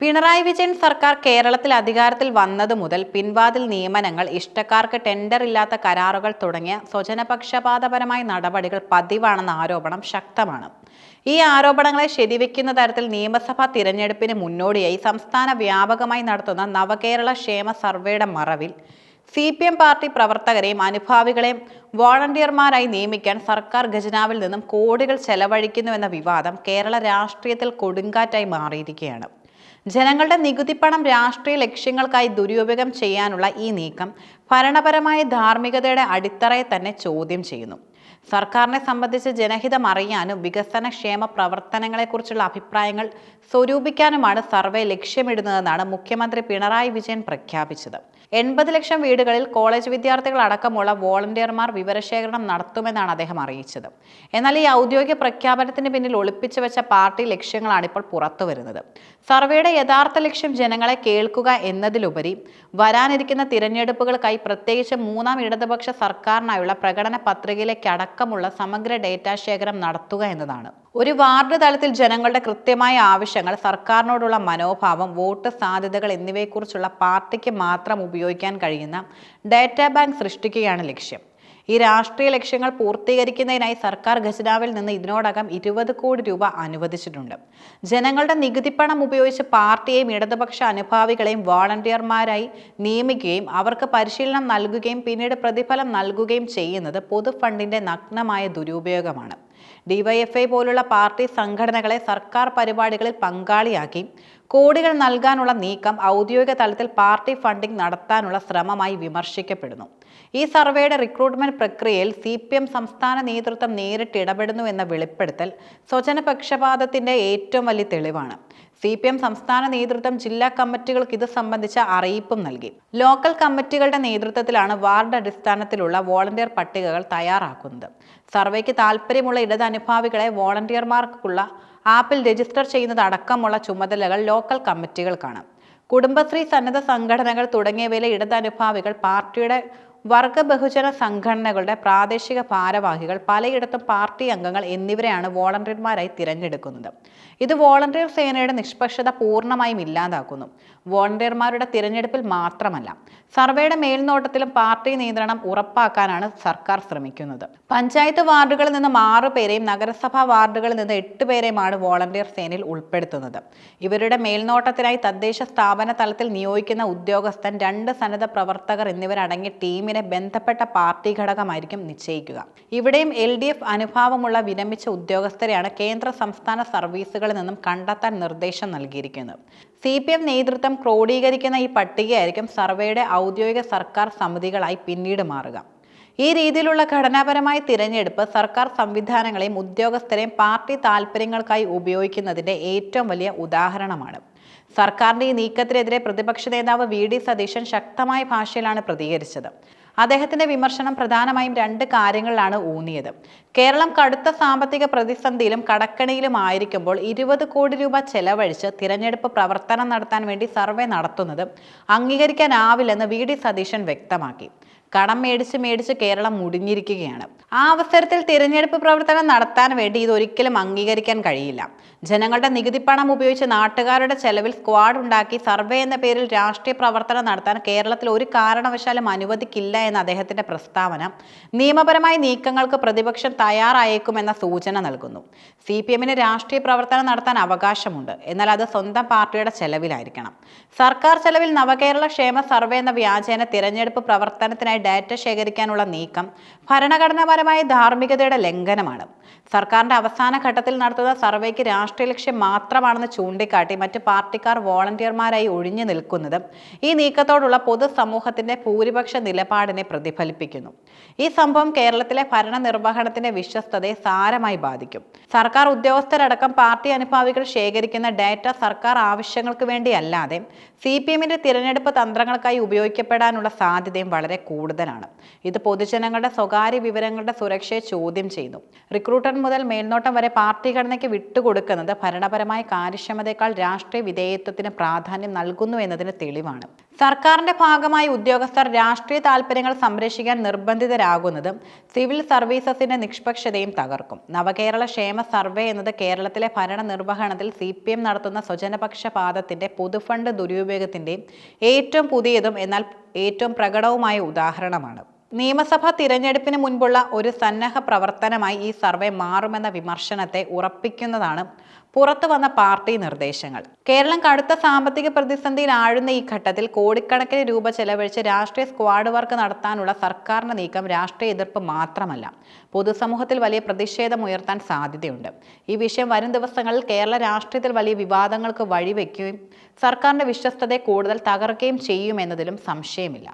പിണറായി വിജയൻ സർക്കാർ കേരളത്തിൽ അധികാരത്തിൽ വന്നതു മുതൽ പിൻവാതിൽ നിയമനങ്ങൾ ഇഷ്ടക്കാർക്ക് ടെൻഡർ ഇല്ലാത്ത കരാറുകൾ തുടങ്ങിയ സ്വജനപക്ഷപാതപരമായ നടപടികൾ പതിവാണെന്ന ആരോപണം ശക്തമാണ്. ഈ ആരോപണങ്ങളെ ശരിവെക്കുന്ന തരത്തിൽ നിയമസഭാ തിരഞ്ഞെടുപ്പിന് മുന്നോടിയായി സംസ്ഥാന വ്യാപകമായി നടത്തുന്ന നവകേരള ക്ഷേമ സർവേയുടെ മറവിൽ സി പി എം പാർട്ടി പ്രവർത്തകരെയും അനുഭാവികളെയും വോളണ്ടിയർമാരായി നിയമിക്കാൻ സർക്കാർ ഖജനാവിൽ നിന്നും കോടികൾ ചെലവഴിക്കുന്നുവെന്ന വിവാദം കേരള രാഷ്ട്രീയത്തിൽ കൊടുങ്കാറ്റായി മാറിയിരിക്കുകയാണ്. ജനങ്ങളുടെ നികുതിപ്പണം രാഷ്ട്രീയ ലക്ഷ്യങ്ങൾക്കായി ദുരുപയോഗം ചെയ്യാനുള്ള ഈ നീക്കം ഭരണപരമായ ധാർമ്മികതയുടെ അടിത്തറയെ തന്നെ ചോദ്യം ചെയ്യുന്നു. സർക്കാരിനെ സംബന്ധിച്ച് ജനഹിതം അറിയാനും വികസന ക്ഷേമ പ്രവർത്തനങ്ങളെക്കുറിച്ചുള്ള അഭിപ്രായങ്ങൾ സ്വരൂപിക്കാനുമാണ് സർവേ ലക്ഷ്യമിടുന്നതെന്നാണ് മുഖ്യമന്ത്രി പിണറായി വിജയൻ പ്രഖ്യാപിച്ചത്. എൺപത് ലക്ഷം വീടുകളിൽ കോളേജ് വിദ്യാർത്ഥികൾ അടക്കമുള്ള വോളണ്ടിയർമാർ വിവരശേഖരണം നടത്തുമെന്നാണ് അദ്ദേഹം അറിയിച്ചത്. എന്നാൽ ഈ ഔദ്യോഗിക പ്രഖ്യാപനത്തിന് പിന്നിൽ ഒളിപ്പിച്ചു വെച്ച പാർട്ടി ലക്ഷ്യങ്ങളാണ് ഇപ്പോൾ പുറത്തു വരുന്നത് സർവേയുടെ യഥാർത്ഥ ലക്ഷ്യം ജനങ്ങളെ കേൾക്കുക എന്നതിലുപരി വരാനിരിക്കുന്ന തിരഞ്ഞെടുപ്പുകൾക്കായി പ്രത്യേകിച്ച് മൂന്നാം ഇടതുപക്ഷ സർക്കാരിനായുള്ള പ്രകടന പത്രികയിലേക്ക് അടക്കമുള്ള സമഗ്ര ഡേറ്റാ ശേഖരം നടത്തുക എന്നതാണ്. ഒരു വാർഡ് തലത്തിൽ ജനങ്ങളുടെ കൃത്യമായ ആവശ്യങ്ങൾ സർക്കാരിനോടുള്ള മനോഭാവം വോട്ട് സാധ്യതകൾ എന്നിവയെക്കുറിച്ചുള്ള പാർട്ടിക്ക് മാത്രം ഉപയോഗിക്കാൻ കഴിയുന്ന ഡാറ്റാ ബാങ്ക് സൃഷ്ടിക്കുകയാണ് ലക്ഷ്യം. ഈ രാഷ്ട്രീയ ലക്ഷ്യങ്ങൾ പൂർത്തീകരിക്കുന്നതിനായി സർക്കാർ ഖജനാവിൽ നിന്ന് ഇതിനോടകം ഇരുപത് കോടി രൂപ അനുവദിച്ചിട്ടുണ്ട്. ജനങ്ങളുടെ നികുതിപ്പണം ഉപയോഗിച്ച് പാർട്ടിയെയും ഇടതുപക്ഷ അനുഭാവികളെയും വോളണ്ടിയർമാരായി നിയമിക്കുകയും അവർക്ക് പരിശീലനം നൽകുകയും പിന്നീട് പ്രതിഫലം നൽകുകയും ചെയ്യുന്നത് പൊതുഫണ്ടിന്റെ നഗ്നമായ ദുരുപയോഗമാണ്. ഡിവൈഎഫ്ഐ പോലുള്ള പാർട്ടി സംഘടനകളെ സർക്കാർ പരിപാടികളിൽ പങ്കാളിയാക്കി. കോടികൾ നൽകാനുള്ള നീക്കം ഔദ്യോഗിക തലത്തിൽ പാർട്ടി ഫണ്ടിംഗ് നടത്താനുള്ള ശ്രമമായി വിമർശിക്കപ്പെടുന്നു. ഈ സർവേയുടെ റിക്രൂട്ട്മെന്റ് പ്രക്രിയയിൽ സി പി എം സംസ്ഥാന നേതൃത്വം നേരിട്ട് ഇടപെടുന്നു എന്ന വെളിപ്പെടുത്തൽ സ്വജനപക്ഷപാതത്തിന്റെ ഏറ്റവും വലിയ തെളിവാണ്. സി പി എം സംസ്ഥാന നേതൃത്വം ജില്ലാ കമ്മിറ്റികൾക്ക് ഇത് സംബന്ധിച്ച അറിയിപ്പും നൽകി. ലോക്കൽ കമ്മിറ്റികളുടെ നേതൃത്വത്തിലാണ് വാർഡ് അടിസ്ഥാനത്തിലുള്ള വോളണ്ടിയർ പട്ടികകൾ തയ്യാറാക്കുന്നത്. സർവേക്ക് താല്പര്യമുള്ള ഇടത് അനുഭാവികളെ വോളണ്ടിയർമാർക്കുള്ള ആപ്പിൽ രജിസ്റ്റർ ചെയ്യുന്നത് അടക്കമുള്ള ചുമതലകൾ ലോക്കൽ കമ്മിറ്റികൾക്കാണ്. കുടുംബശ്രീ സന്നദ്ധ സംഘടനകൾ തുടങ്ങിയവയിലെ ഇടതനുഭാവികൾ പാർട്ടിയുടെ വർഗ ബഹുജന സംഘടനകളുടെ പ്രാദേശിക ഭാരവാഹികൾ പലയിടത്തും പാർട്ടി അംഗങ്ങൾ എന്നിവരെയാണ് വോളണ്ടിയർമാരായി തിരഞ്ഞെടുക്കുന്നത്. ഇത് വോളണ്ടിയർ സേനയുടെ നിഷ്പക്ഷത പൂർണമായും ഇല്ലാതാക്കുന്നു. വോളണ്ടിയർമാരുടെ തിരഞ്ഞെടുപ്പിൽ മാത്രമല്ല സർവേയുടെ മേൽനോട്ടത്തിലും പാർട്ടി നിയന്ത്രണം ഉറപ്പാക്കാനാണ് സർക്കാർ ശ്രമിക്കുന്നത്. പഞ്ചായത്ത് വാർഡുകളിൽ നിന്ന് ആറ് പേരെയും നഗരസഭാ വാർഡുകളിൽ നിന്ന് എട്ട് പേരെയുമാണ് വോളണ്ടിയർ സേനയിൽ ഉൾപ്പെടുത്തുന്നത്. ഇവരുടെ മേൽനോട്ടത്തിനായി തദ്ദേശ സ്ഥാപന തലത്തിൽ നിയോഗിക്കുന്ന ഉദ്യോഗസ്ഥൻ രണ്ട് സന്നദ്ധ പ്രവർത്തകർ എന്നിവരടങ്ങിയ ടീമിനെ ബന്ധപ്പെട്ട പാർട്ടി ഘടകമായിരിക്കും നിശ്ചയിക്കുക. ഇവിടെയും എൽ ഡി എഫ് അനുഭാവമുള്ള വിരമിച്ച ഉദ്യോഗസ്ഥരെയാണ് കേന്ദ്ര സംസ്ഥാന സർവീസുകളിൽ നിന്നും കണ്ടെത്താൻ നിർദ്ദേശം നൽകിയിരിക്കുന്നത്. സി പി എം നേതൃത്വം ക്രോഡീകരിക്കുന്ന ഈ പട്ടികയായിരിക്കും സർവേയുടെ ഔദ്യോഗിക സർക്കാർ സമിതികളായി പിന്നീട് മാറുക. ഈ രീതിയിലുള്ള ഘടനാപരമായ തിരഞ്ഞെടുപ്പ് സർക്കാർ സംവിധാനങ്ങളെയും ഉദ്യോഗസ്ഥരെയും പാർട്ടി താൽപ്പര്യങ്ങൾക്കായി ഉപയോഗിക്കുന്നതിന്റെ ഏറ്റവും വലിയ ഉദാഹരണമാണ്. സർക്കാരിന്റെ ഈ നീക്കത്തിനെതിരെ പ്രതിപക്ഷ നേതാവ് വി ഡി സതീശൻ ശക്തമായ ഭാഷയിലാണ് പ്രതികരിച്ചത്. അദ്ദേഹത്തിന്റെ വിമർശനം പ്രധാനമായും രണ്ട് കാര്യങ്ങളിലാണ് ഊന്നിയത്. കേരളം കടുത്ത സാമ്പത്തിക പ്രതിസന്ധിയിലും കടക്കണിയിലും ആയിരിക്കുമ്പോൾ ഇരുപത് കോടി രൂപ ചെലവഴിച്ച് തിരഞ്ഞെടുപ്പ് പ്രവർത്തനം നടത്താൻ വേണ്ടി സർവേ നടത്തുന്നത് അംഗീകരിക്കാനാവില്ലെന്ന് വി. ഡി. സതീശൻ വ്യക്തമാക്കി. കടം മേടിച്ച് മേടിച്ച് കേരളം മുടിഞ്ഞിരിക്കുകയാണ്. ആ അവസരത്തിൽ തിരഞ്ഞെടുപ്പ് പ്രവർത്തനം നടത്താൻ വേണ്ടി ഇത് ഒരിക്കലും അംഗീകരിക്കാൻ കഴിയില്ല. ജനങ്ങളുടെ നികുതിപ്പണം ഉപയോഗിച്ച് നാട്ടുകാരുടെ ചെലവിൽ സ്ക്വാഡ് ഉണ്ടാക്കി സർവേ എന്ന പേരിൽ രാഷ്ട്രീയ പ്രവർത്തനം നടത്താൻ കേരളത്തിൽ ഒരു കാരണവശാലും അനുവദിക്കില്ല എന്ന അദ്ദേഹത്തിന്റെ പ്രസ്താവന നിയമപരമായ നീക്കങ്ങൾക്ക് പ്രതിപക്ഷം തയ്യാറായേക്കുമെന്ന സൂചന നൽകുന്നു. സി പി എമ്മിന് രാഷ്ട്രീയ പ്രവർത്തനം നടത്താൻ അവകാശമുണ്ട്. എന്നാൽ അത് സ്വന്തം പാർട്ടിയുടെ ചെലവിലായിരിക്കണം. സർക്കാർ ചെലവിൽ നവകേരള ക്ഷേമ സർവേ എന്ന വ്യാജേന തിരഞ്ഞെടുപ്പ് പ്രവർത്തനത്തിനായി ഡാറ്റ ശേഖരിക്കാനുള്ള നീക്കം ഭരണഘടനാപരമായ ധാർമ്മികതയുടെ ലംഘനമാണ്. സർക്കാരിന്റെ അവസാന ഘട്ടത്തിൽ നടത്തുന്ന സർവേക്ക് രാഷ്ട്രീയ ലക്ഷ്യം മാത്രമാണെന്ന് ചൂണ്ടിക്കാട്ടി മറ്റ് പാർട്ടിക്കാർ വോളണ്ടിയർമാരായി ഒഴിഞ്ഞു നിൽക്കുന്നത് ഈ നീക്കത്തോടുള്ള പൊതുസമൂഹത്തിന്റെ ഭൂരിപക്ഷ നിലപാടിനെ പ്രതിഫലിപ്പിക്കുന്നു. ഈ സംഭവം കേരളത്തിലെ ഭരണനിർവഹണത്തിന്റെ വിശ്വസ്തതയെ സാരമായി ബാധിക്കും. സർക്കാർ ഉദ്യോഗസ്ഥരടക്കം പാർട്ടി അനുഭാവികൾ ശേഖരിക്കുന്ന ഡാറ്റ സർക്കാർ ആവശ്യങ്ങൾക്ക് വേണ്ടിയല്ലാതെ സി പി എമ്മിന്റെ തിരഞ്ഞെടുപ്പ് തന്ത്രങ്ങൾക്കായി ഉപയോഗിക്കപ്പെടാനുള്ള സാധ്യതയും വളരെ കൂടുതൽ കൂടുതലാണ്. ഇത് പൊതുജനങ്ങളുടെ സ്വകാര്യ വിവരങ്ങളുടെ സുരക്ഷയെ ചോദ്യം ചെയ്യുന്നു. റിക്രൂട്ടർ മുതൽ മേൽനോട്ടം വരെ പാർട്ടി ഘടനയ്ക്ക് വിട്ടുകൊടുക്കുന്നത് ഭരണപരമായ കാര്യക്ഷമതയേക്കാൾ രാഷ്ട്രീയ വിധേയത്വത്തിന് പ്രാധാന്യം നൽകുന്നു എന്നതിന് തെളിവാണ്. സർക്കാരിന്റെ ഭാഗമായി ഉദ്യോഗസ്ഥർ രാഷ്ട്രീയ താൽപ്പര്യങ്ങൾ സംരക്ഷിക്കാൻ നിർബന്ധിതരാകുന്നതും സിവിൽ സർവീസസിന്റെ നിഷ്പക്ഷതയും തകർക്കും. നവകേരള ക്ഷേമ സർവേ എന്നത് കേരളത്തിലെ ഭരണ നിർവഹണത്തിൽ സി പി എം നടത്തുന്ന സ്വജനപക്ഷപാതത്തിന്റെ പൊതുഫണ്ട് ദുരുപയോഗത്തിന്റെയും ഏറ്റവും പുതിയതും എന്നാൽ ഏറ്റവും പ്രകടവുമായ ഉദാഹരണമാണ്. നിയമസഭാ തിരഞ്ഞെടുപ്പിന് മുൻപുള്ള ഒരു സന്നദ്ധ പ്രവർത്തനമായി ഈ സർവേ മാറുമെന്ന വിമർശനത്തെ ഉറപ്പിക്കുന്നതാണ് പുറത്തു വന്ന പാർട്ടി നിർദ്ദേശങ്ങൾ. കേരളം കടുത്ത സാമ്പത്തിക പ്രതിസന്ധിയിൽ ആഴുന്ന ഈ ഘട്ടത്തിൽ കോടിക്കണക്കിന് രൂപ ചെലവഴിച്ച് രാഷ്ട്രീയ സ്ക്വാഡ് വർക്ക് നടത്താനുള്ള സർക്കാരിന്റെ നീക്കം രാഷ്ട്രീയ എതിർപ്പ് മാത്രമല്ല പൊതുസമൂഹത്തിൽ വലിയ പ്രതിഷേധം ഉയർത്താൻ സാധ്യതയുണ്ട്. ഈ വിഷയം വരും ദിവസങ്ങളിൽ കേരള രാഷ്ട്രീയത്തിൽ വലിയ വിവാദങ്ങൾക്ക് വഴിവെക്കുകയും സർക്കാരിന്റെ വിശ്വസ്തതയെ കൂടുതൽ തകർക്കുകയും ചെയ്യുമെന്നതിലും സംശയമില്ല.